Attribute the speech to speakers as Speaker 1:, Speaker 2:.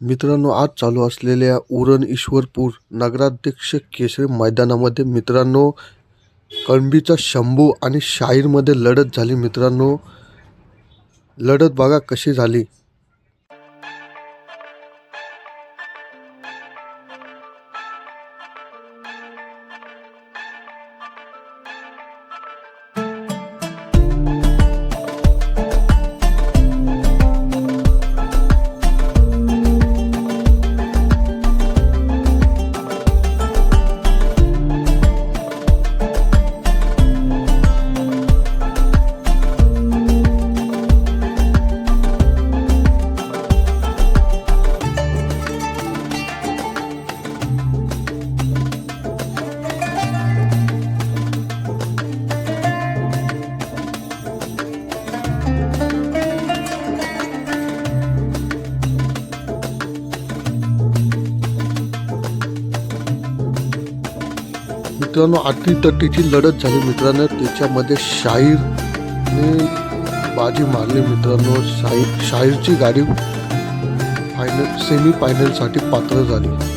Speaker 1: मित्रांनो आज चालू असलेल्या उरण ईश्वरपूर नगराध्यक्ष केसरी मैदानामध्ये मित्रांनो कळंबीचा शंभू आणि शाहीरमध्ये लढत झाली. मित्रांनो लढत बघा कशी झाली. मित्रांनो अटीतटीची लढत झाली. मित्रांनो त्याच्यामध्ये शाहीरने बाजी मारली. मित्रांनो शाहीर शाहीरची गाडी फायनल सेमी फायनलसाठी पात्र झाली.